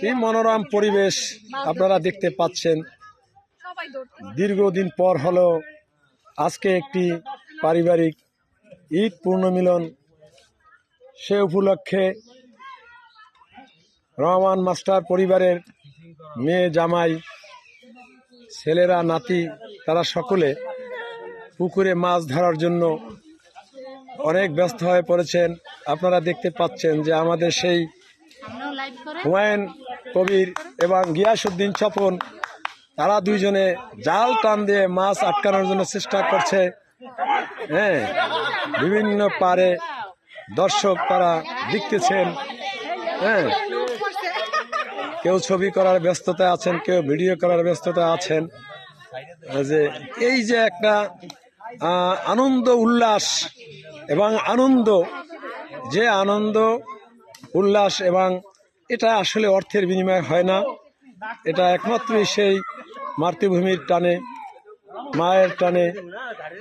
কি মনোরম পরিবেশ আপনারা দেখতে পাচ্ছেন। দীর্ঘদিন পর হলো আজকে একটি পারিবারিক ঈদ পূর্ণমিলন সে উপলক্ষে রহমান মাস্টার পরিবারের মেয়ে, জামাই, ছেলেরা, নাতি, তারা সকলে পুকুরে মাছ ধরার জন্য অনেক ব্যস্ত হয়ে পড়েছেন। আপনারা দেখতে পাচ্ছেন যে আমাদের সেই হুমায়ুন কবির এবং গিয়াসুদ্দিন ছপন তারা দুইজনে জাল টান দিয়ে মাছ আটকানোর জন্য চেষ্টা করছে। হ্যাঁ বিভিন্ন পারে দর্শক তারা দেখতেছেন। হ্যাঁ কেউ ছবি করার ব্যস্ততা আছেন, কেউ ভিডিও করার ব্যস্ততা আছেন। যে, এই যে একটা আনন্দ উল্লাস এবং আনন্দ, যে আনন্দ, উল্লাস এবং এটা আসলে অর্থের বিনিময় হয় না। এটা একমাত্রই সেই মাতৃভূমির টানে, মায়ের টানে,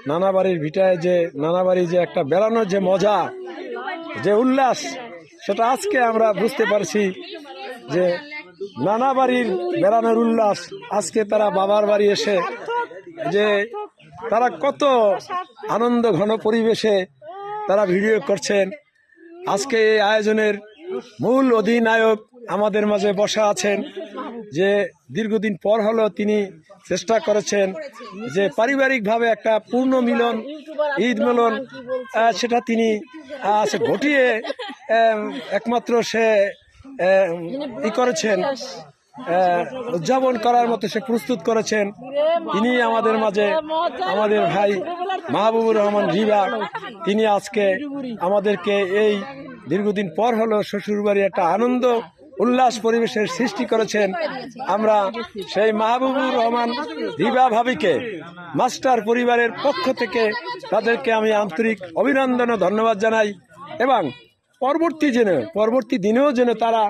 নানা বাড়ির ভিটায় যে, নানা বাড়ি যে একটা বেড়ানোর যে মজা, যে উল্লাস, সেটা আজকে আমরা বুঝতে পারছি যে নানা বাড়ির বেড়ানোর উল্লাস, আজকে তারা বাবার বাড়ি এসে যে তারা কত আনন্দ ঘন পরিবেশে তারা ভিডিও করছেন। আজকে এই আয়োজনের মূল অধিনায়ক আমাদের মাঝে বসা আছেন, যে দীর্ঘদিন পর হলো তিনি চেষ্টা করেছেন যে পারিবারিকভাবে একটা পূর্ণ মিলন, ঈদ মিলন সেটা তিনি ঘটিয়ে একমাত্র সে ই করেছেন উদযাপন করার মতো সে প্রস্তুত করেছেন। তিনি আমাদের মাঝে, আমাদের ভাই মাহবুবুর রহমান রিবা, তিনি আজকে আমাদেরকে এই দীর্ঘদিন পর হলো শ্বশুরবাড়ি একটা আনন্দ, উল্লাস পরিবেশের সৃষ্টি করেছেন আমরা সেই মাহবুবুর রহমান রিবা ভাবিকে, মাস্টার পরিবারের পক্ষ থেকে তাদেরকে আমি আন্তরিক অভিনন্দন ও ধন্যবাদ জানাই এবং পরবর্তী যেন, পরবর্তী দিনেও যেন তারা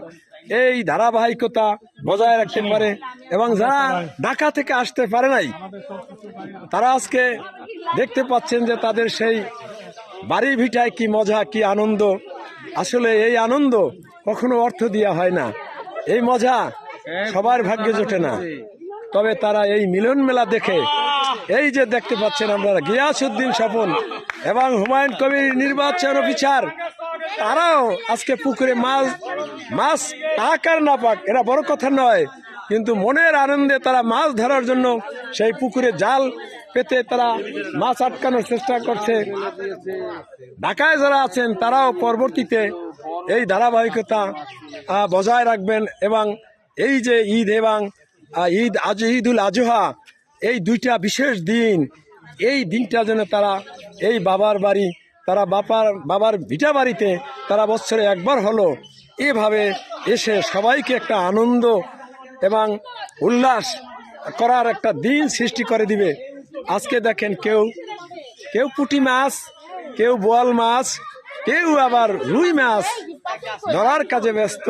এই ধারাবাহিকতা বজায় রাখতে পারে এবং যারা ঢাকা থেকে আসতে পারে নাই, তারা আজকে দেখতে পাচ্ছেন যে তাদের সেই বাড়ি ভিটায় কি মজা, কি আনন্দ আসলে এই আনন্দ কখনো অর্থ দিয়া হয় না। এই মজা সবার ভাগ্যে জোটে না। তবে তারা এই মিলন মেলা দেখে, এই যে দেখতে পাচ্ছেন আপনারা গিয়াসুদ্দিন স্বপন এবং হুমায়ুন কবির নির্বাচন অফিসার, তারাও আজকে পুকুরে মাছ মাছ পাক আর না পাক, এরা বড় কথা নয়। কিন্তু মনের আনন্দে তারা মাছ ধরার জন্য সেই পুকুরে জাল পেতে তারা মাছ আটকানোর চেষ্টা করছে। ঢাকায় যারা আছেন, তারাও পরবর্তীতে এই ধারাবাহিকতা বজায় রাখবেন এবং এই যে ঈদ এবং ঈদ আজ, ঈদুল আজহা, এই দুইটা বিশেষ দিন, এই দিনটা যেন তারা এই বাবার বাড়ি, তারা বাবার বাবার ভিটা বাড়িতে তারা বছরে একবার হলো, এভাবে এসে সবাইকে একটা আনন্দ এবং উল্লাস করার একটা দিন সৃষ্টি করে দিবে। আজকে দেখেন কেউ কেউ পুঁটি মাছ, কেউ বোয়াল মাছ, কেউ আবার রুই মাছ ধরার কাজে ব্যস্ত।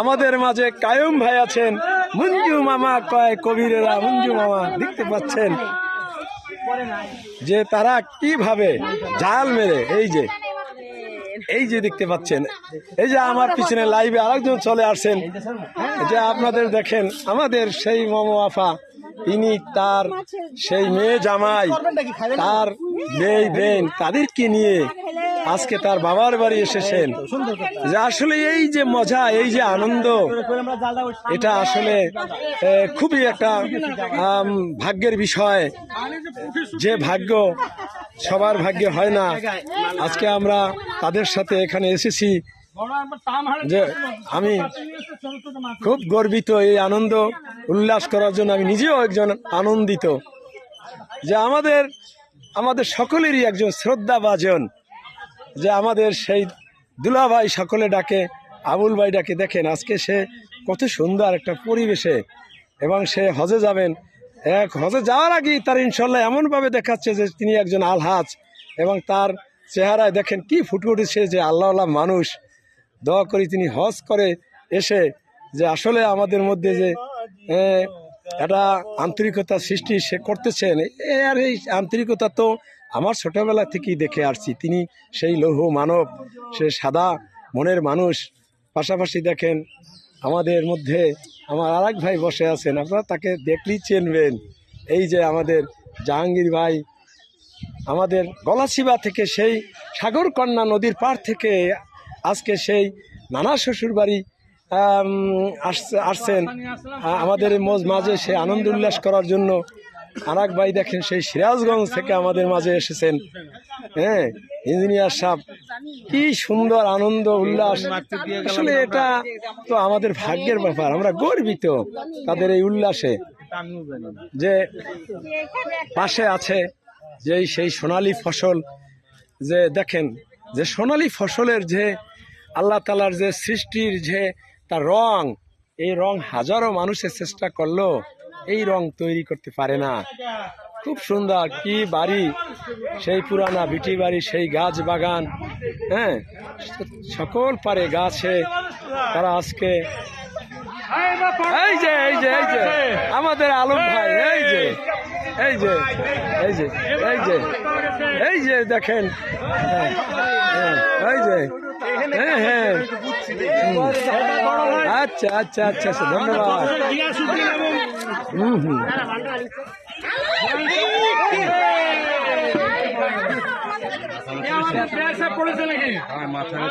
আমাদের মাঝে কায়ুম ভাই আছেন, মঞ্জু মামা কয় কবিরেরা, মঞ্জু মামা দেখতে পাচ্ছেন যে তারা কীভাবে জাল মেরে, এই যে এই যে দেখতে পাচ্ছেন, এই যে আমার পিছনে লাইভে আরেকজন চলে আসছেন। যে আপনাদের দেখেন, আমাদের সেই মমো আফা তিনি তার সেই মেয়ে জামাই, তার মেয়ে বোন, তাদেরকে নিয়ে আজকে তার বাবার বাড়ি এসেছেন। যে আসলে এই যে মজা, এই যে আনন্দ, এটা আসলে খুবই একটা ভাগ্যের বিষয়। যে ভাগ্য সবার ভাগ্যে হয় না। আজকে আমরা তাদের সাথে এখানে এসেছি যে আমি খুব গর্বিত এই আনন্দ উল্লাস করার জন্য। আমি নিজেও একজন আনন্দিত যে আমাদের আমাদের সকলেরই একজন শ্রদ্ধাভাজন যে আমাদের সেই দুলাভাই সকলে ডাকে, আবুল ভাই ডাকে। দেখেন, আজকে সে কত সুন্দর একটা পরিবেশে এবং সে হজে যাবেন। এক হজে যাওয়ার আগেই তার ইনশাল্লাহ এমনভাবে দেখাচ্ছে যে তিনি একজন আলহাজ এবং তার চেহারায় দেখেন কি ফুটে উঠেছে যে আল্লাহ আল্লাহ মানুষ। দোয়া করি তিনি হজ করে এসে যে আসলে আমাদের মধ্যে যে একটা আন্তরিকতা সৃষ্টি সে করতেছেন। আর এই আন্তরিকতা তো আমার ছোটোবেলা থেকেই দেখে আসছি। তিনি সেই লৌহ মানব, সে সাদা মনের মানুষ। পাশাপাশি দেখেন আমাদের মধ্যে আমার আরেক ভাই বসে আছেন, আপনারা তাকে দেখলেই চেনবেন। এই যে আমাদের জাহাঙ্গীর ভাই, আমাদের গলাশিবা থেকে সেই সাগরকন্যা নদীর পার থেকে আজকে সেই নানা শ্বশুর বাড়ি আসছে আসছেন। আমাদের মাঝে সে আনন্দ উল্লাস করার জন্য আরাক ভাই দেখেন, সেই সিরাজগঞ্জ থেকে আমাদের মাঝে এসেছেন। হ্যাঁ ইঞ্জিনিয়ার সাহেব। কি সুন্দর আনন্দ, উল্লাস। আসলে এটা তো আমাদের ভাগ্যের ব্যাপার, আমরা গর্বিত তাদের এই উল্লাসে যে পাশে আছে যে সেই সোনালী ফসল। যে দেখেন, যে সোনালী ফসলের যে আল্লাহ তালার যে সৃষ্টির যে তার রং, এই রং হাজারো মানুষের চেষ্টা করল। এই রং তৈরি করতে পারে না। খুব সুন্দর কি বাড়ি? সেই পুরানা ভিটি বাড়ি সেই গাছ বাগান হ্যাঁ? সকল পারে গাছে তারা আজকে এই যে এই যে এই যে আমাদের আলম ভাই এই যে এই যে এই যে এই যে এই যে দেখেন। হ্যাঁ, হ্যাঁ, এই যে হ্যাঁ হ্যাঁ। আচ্ছা আচ্ছা আচ্ছা আচ্ছা ধন্যবাদ। হুম হুম। আমাদের